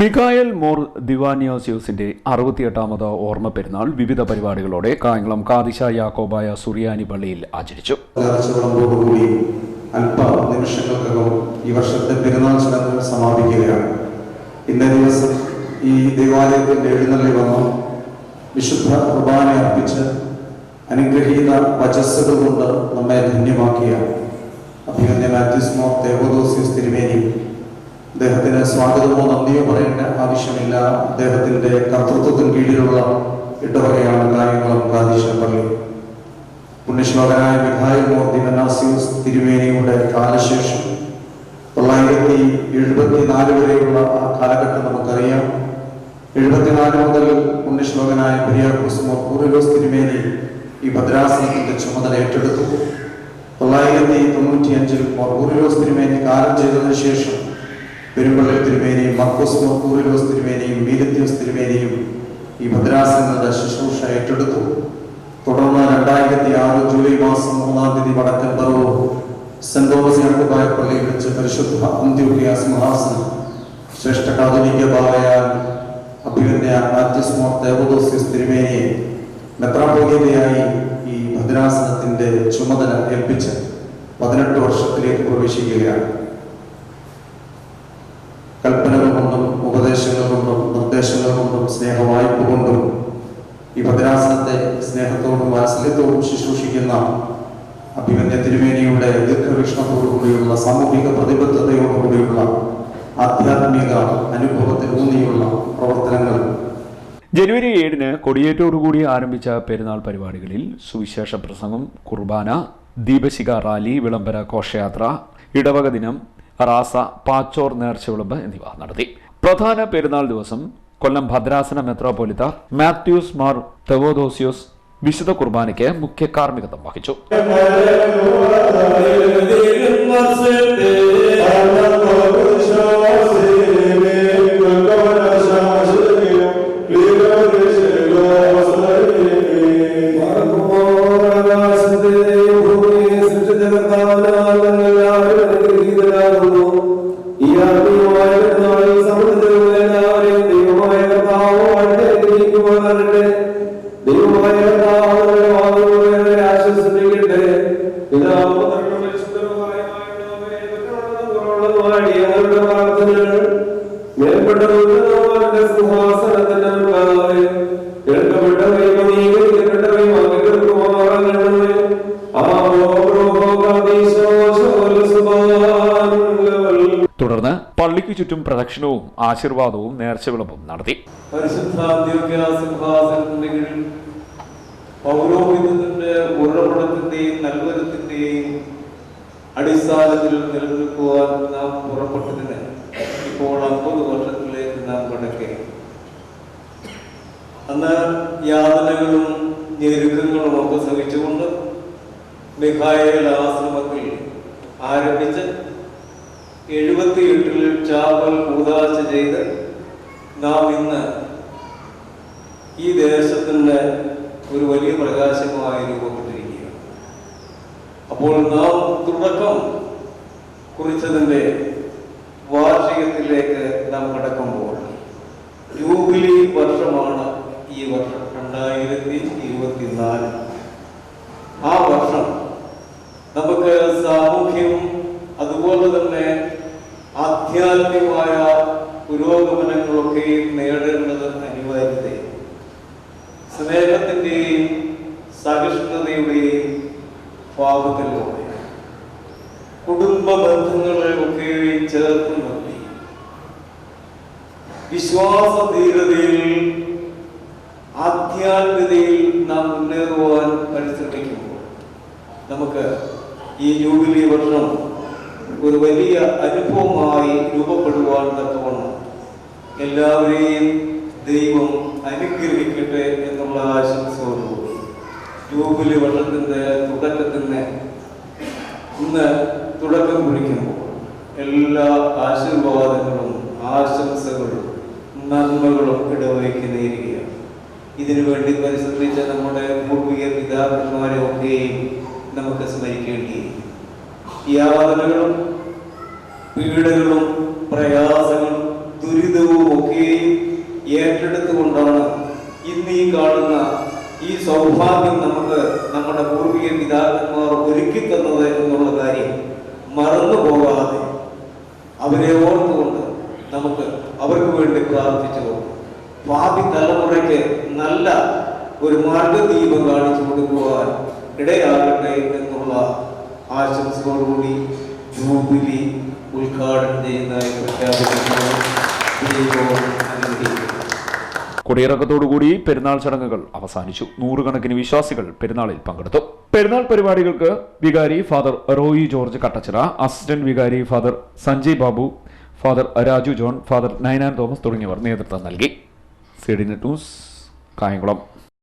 Mikhael more ദിവാനിയോസിയോസിന്റെ അറുപത്തിയെട്ടാമത് ഓർമ്മ പെരുന്നാൾ വിവിധ പരിപാടികളോടെ കായംകുളം കാദിശ യാക്കോബായ സുറിയാനി പള്ളിയിൽ ആചരിച്ചു. അല്പ നിമിഷങ്ങൾക്കകം ഈ വർഷത്തെ പെരുന്നാൾ ചടങ്ങുകൾ സമാപിക്കുകയാണ്. ഇന്നേ ദിവസം ഈ ദേവാലയത്തിന്റെ എഴുന്നള്ളി വന്നു വിശുദ്ധ കുർബാന അർപ്പിച്ച് അനുഗ്രഹീത വചസ്സുകൾ കൊണ്ട് നമ്മെ ധന്യമാക്കിയ അഭിമന്യ മാത്യുസ് മോർ ദേവദോസ്യൂസ് തിരുമേനി അദ്ദേഹത്തിന് സ്വാഗതമോ നന്ദിയോ പറയേണ്ട ആവശ്യമില്ല. അദ്ദേഹത്തിന്റെ കർത്തൃത്വത്തിന് കീഴിലുള്ള ഇടവകയാണ് കായംകുളം പ്രാദേശിക പള്ളി. പുണ്യശ്ലോകനായ വിഹായ മൂർത്തി മെനാസിയൂസ് തിരുമേനിയുടെ കാലശേഷം തൊള്ളായിരത്തി എഴുപത്തിനാല് വരെയുള്ള ആ കാലഘട്ടം നമുക്കറിയാം. എഴുപത്തിനാല് മുതൽ പുണ്യശ്ലോകനായ പെരിയാർക്കുസ് പൂർവലോസ് തിരുമേനി ഈ ഭദ്രാസനത്തിന്റെ ചുമതല ഏറ്റെടുത്തു. തൊള്ളായിരത്തി തൊണ്ണൂറ്റി അഞ്ചിൽ പൂർവലോസ് തിരുമേനി കാലം ചെയ്തതിനു ശേഷം പെരുമ്പള്ളി തിരുമേനിയും മക്കോസ് മക്കൂറിലോസ് തിരുമേനിയും മീലത്യോസ് തിരുമേനിയും ഈ ഭദ്രാസനങ്ങളുടെ ശുശ്രൂഷ ഏറ്റെടുത്തു. തുടർന്ന് രണ്ടായിരത്തി ആറ് ജൂലൈ മാസം മൂന്നാം തീയതി വടക്കൻ പറവോ സെന്റ് തോമസ് യാക്കോബായ പള്ളിയിൽ വെച്ച് പരിശുദ്ധ അന്ത്യോഗ്യാസ് സിംഹാസനം ശ്രേഷ്ഠ കാതോലിക്ക ബാവയാൽ അഭിമന്യ മാത്യുസ് മോർ ദേവദോസ്യസ് തിരുമേനിയെ മെത്രാപോലിയതയായി ഈ ഭദ്രാസനത്തിന്റെ ചുമതല ഏൽപ്പിച്ച് പതിനെട്ട് വർഷത്തിലേക്ക് പ്രവേശിക്കുകയാണ്. നിർദ്ദേശങ്ങൾ കൊണ്ടും സ്നേഹവായ്പ കൊണ്ടും ഈ ഭദ്രാസനത്തെ സ്നേഹത്തോടും വാത്സല്യത്തോടും ശുശ്രൂഷിക്കുന്ന അഭിമന്യ തിരുമേനിയുടെ ദീർഘവീക്ഷണത്തോടുകൂടിയുള്ള സാമൂഹിക പ്രതിബദ്ധതയോടുകൂടിയുള്ള ആധ്യാത്മിക അനുഭവത്തിൽ ഊന്നിയുള്ള പ്രവർത്തനങ്ങൾ. ജനുവരി ഏഴിന് കൊടിയേറ്റോടുകൂടി ആരംഭിച്ച പെരുന്നാൾ പരിപാടികളിൽ സുവിശേഷ പ്രസംഗം കുർബാന ദീപശിഖ റാലി വിളംബര ഘോഷയാത്ര ഇടവക ദിനം റാസ പാച്ചോർ നേർച്ച വിളമ്പ് എന്നിവ നടത്തി. പ്രധാന പെരുന്നാൾ ദിവസം കൊല്ലം ഭദ്രാസന മെത്രോപൊലിത്ത മാത്യൂസ് മാർ തെവോദോസിയോസ് വിശുദ്ധ കുർബാനയ്ക്ക് മുഖ്യ കാർമ്മികത്വം വഹിച്ചു ദൈവമായ ആശ്വസിപ്പിക്കട്ടെ. പിതാവ് പരിശുദ്ധമായ ഞങ്ങളുടെ പ്രാർത്ഥനകൾ മേൽപ്പെട്ട സിംഹാസനത്തിന്റെ മുൻപാകെ കേൾക്കപ്പെട്ടവയും അംഗീകരിക്കപ്പെട്ടവയും അംഗീകരിക്കുമാറാകണമേ തുടർന്ന് പള്ളിക്ക് ചുറ്റും പ്രദക്ഷിണവും ആശീർവാദവും നേർച്ച വിളമ്പും നടത്തി പൗരോഹിത്യത്തിന്റെ ഉറവിടത്തിന്റെയും നൽവരത്തിന്റെയും അടിസ്ഥാനത്തിൽ നിലനിൽക്കുവാൻ നാം പുറപ്പെട്ടതിന് ഇപ്പോൾ അമ്പത് വർഷത്തിലേക്ക് നാം കടക്കെ. അന്ന് യാതനകളും ഞെരുക്കങ്ങളും ഒക്കെ സഹിച്ചുകൊണ്ട് മിഖായേൽ ആശ്രമത്തിൽ ആരംഭിച്ച് എഴുപത്തിയെട്ടിൽ ചാപ്പൽ കൂതാശ ചെയ്ത് നാം ഇന്ന് ഈ ദേശത്തിന്റെ ഒരു വലിയ പ്രകാശമായി രൂപപ്പെട്ടിരിക്കുകയാണ്. അപ്പോൾ നാം തുടക്കം കുറിച്ചതിന്റെ വാർഷികത്തിലേക്ക് നാം കടക്കുമ്പോൾ ജൂബിലി വർഷമാണ് ഈ വർഷം. രണ്ടായിരത്തി ഇരുപത്തിനാല് ആ വർഷം നമുക്ക് സാമൂഹ്യവും അതുപോലെ തന്നെ ആധ്യാത്മികമായ പുരോഗമനങ്ങളൊക്കെയും നേടേണ്ടത് അനിവാര്യതയാണ്. സ്നേഹത്തിന്റെയും സഹിഷ്ണുതയുടെയും ഭാവത്തിലൂടെ കുടുംബ ബന്ധങ്ങളെ ഒക്കെ ചേർത്ത് നിർത്തി. വിശ്വാസധീരതയിൽ ആധ്യാത്മികതയിൽ നാം മുന്നേറുവാൻ പരിശ്രമിക്കുമ്പോൾ നമുക്ക് ഈ ജൂബിലി വർഷം ഒരു വലിയ അനുഭവമായി രൂപപ്പെടുവാൻ തക്കവണ്ണം എല്ലാവരെയും ദൈവം അനുഗ്രഹിക്കട്ടെ എന്നുള്ള ആശംസയോടുകൂടി. ജൂബിലി വർഷത്തിന്റെ തുടക്കത്തിന് ഇന്ന് തുടക്കം കുറിക്കുമ്പോൾ എല്ലാ ആശീർവാദങ്ങളും ആശംസകളും നന്മകളും ഇടവയ്ക്ക് ഇതിനു വേണ്ടി പരിശ്രമിച്ച നമ്മുടെ പൂർവിക പിതാക്കന്മാരെ ഒക്കെയും നമുക്ക് സ്മരിക്കേണ്ടിയിരിക്കും യാതനകളും പീഡകളും പ്രയാസങ്ങളും ദുരിതവും ഒക്കെയും ഏറ്റെടുത്തുകൊണ്ടാണ് ഇന്ന് ഈ കാണുന്ന ഈ സൗഭാഗ്യം നമുക്ക് നമ്മുടെ പൂർവിക പിതാക്കന്മാർ ഒരുക്കി തന്നത് എന്നുള്ള കാര്യം മറന്നു പോകാതെ അവരെ ഓർത്തുകൊണ്ട് നമുക്ക് അവർക്ക് വേണ്ടി പ്രാർത്ഥിച്ചുകൊണ്ട് ഭാവി തലമുറയ്ക്ക് നല്ല ഒരു മാർഗദീപം കാണിച്ചു കൊടുക്കുവാൻ ഇടയാകട്ടെ എന്നുള്ള ആശംസകളോടുകൂടി ജൂബിലി ഉദ്ഘാടനം ചെയ്യുന്നതായി പ്രഖ്യാപിക്കുന്നു ദൈവം അനുഗ്രഹിക്കട്ടെ. കൊടിയിറക്കത്തോടുകൂടി പെരുന്നാൾ ചടങ്ങുകൾ അവസാനിച്ചു. നൂറുകണക്കിന് വിശ്വാസികൾ പെരുന്നാളിൽ പങ്കെടുത്തു. പെരുന്നാൾ പരിപാടികൾക്ക് വികാരി father Roy George Kattachira assistant വികാരി father Sanjay Babu father Raju John father Nainan Thomas തുടങ്ങിയവർ നേതൃത്വം നൽകി. C D news Kayamkulam.